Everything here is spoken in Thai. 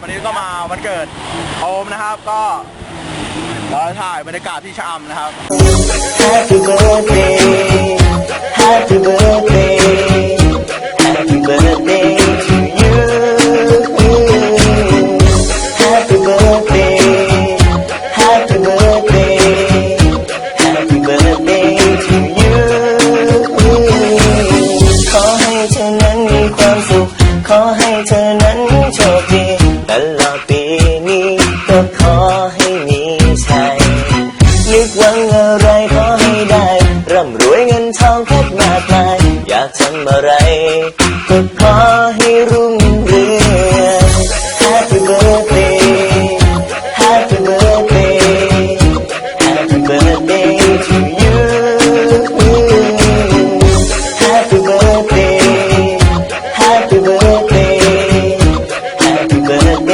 วันนี้ก็มาวันเกิดโอมนะครับก็เราถ่ายบรรยากาศที่ชะอำนะครับ Happy birthday Happy birthday Happy birthday to you Happy birthday Happy birthday Happy birthday to you ขอให้เธอนั้นมีความสุข ขอให้เธอนั้นโชคดีต ลอดปีนี้ก็ขอให้มีชัยนึกหวังอะไรขอให้ได้ร่ำรวยเงินทองแค่มากมายอยากทำอะไรก็ขอให้รุ่งเรือง Happy birthday Happy birthday Happy birthday to you Happy birthday Happy birthday Happy birthday